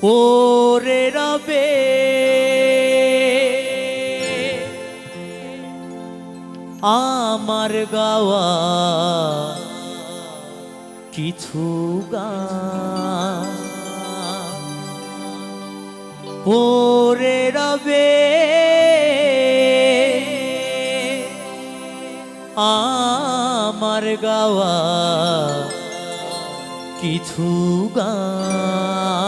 পরে রবে। আমার গাওয়া কিছু গান। পরে রবে। আমার গাওয়া কিছু গান।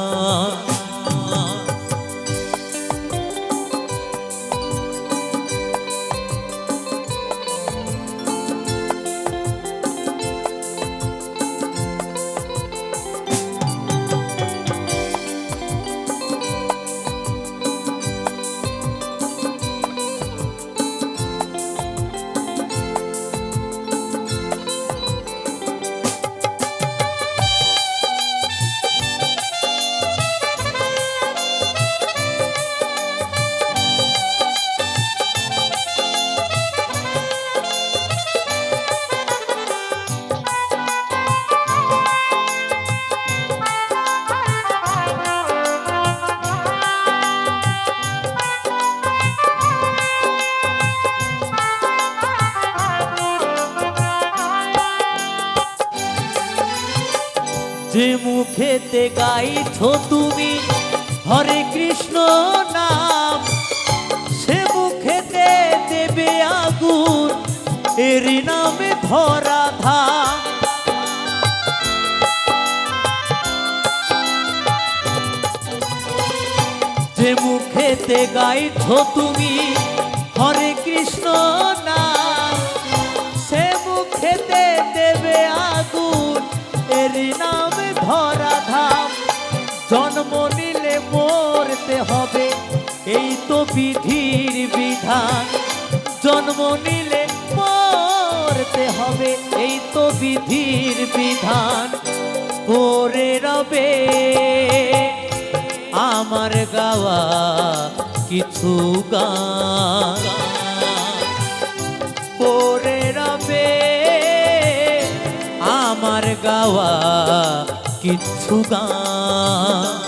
啊 যে মুখেতে গাইছ তুমি, হরে কৃষ্ণ নাম। সে মুখেতে দেবে আগুন, এরই নামে ধরা ধা যে মুখেতে গাইছ তুমি, হরে কৃষ্ণ নাম। মরতে হবে। এই তো বিধির বিধান। জন্ম নিলে মরতে হবে। এই তো বিধির বিধান। পরে রবে, আমার গাওয়া কিছু গান। পরে রবে, আমার গাওয়া কিছু গান।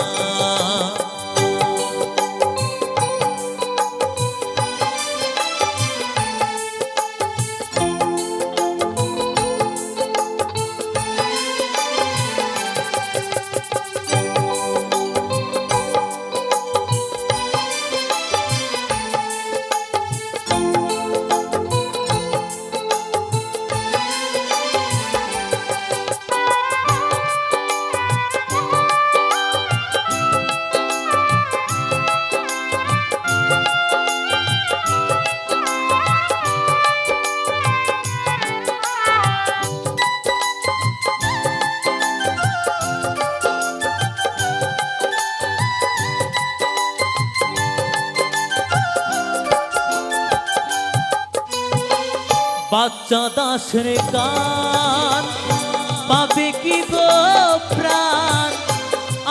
বাচ্চা দাসের গান পাবে কি গো প্রাণ?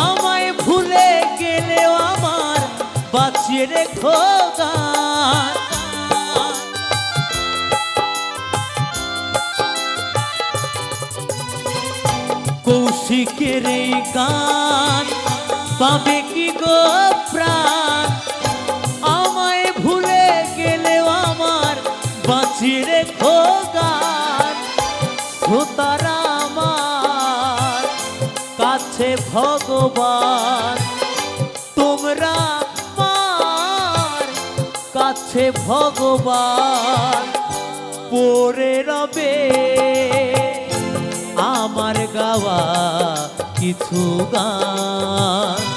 আমায় ভুলে গেলেও আমার বাঁচিয়ে রেখো গান। কৌশিকের গান পাবে কি গো প্রাণ? শ্রোতারা আমার কাছে ভগবান। তোমরা আমার কাছে ভগবান। পড়ে রবে আমার গাওয়া কিছু গান।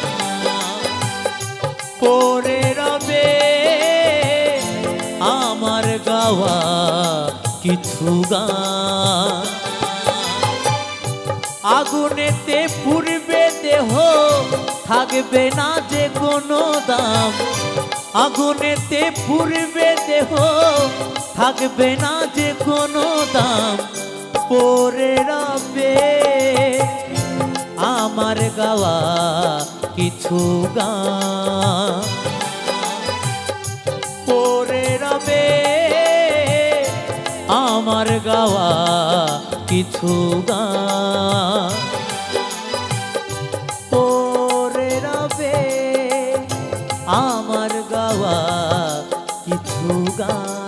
কিছু গান আগুনেতে পুড়বে দেহ, থাকবে না যে কোনো দাম। আগুনেতে পুড়বে দেহ, থাকবে না যে কোনো দাম। পরে রাবে আমার গাওয়া কিছু গান পরে রবে গাওয়া কিছু গান। পরে রবে আমার গাওয়া কিছু গান।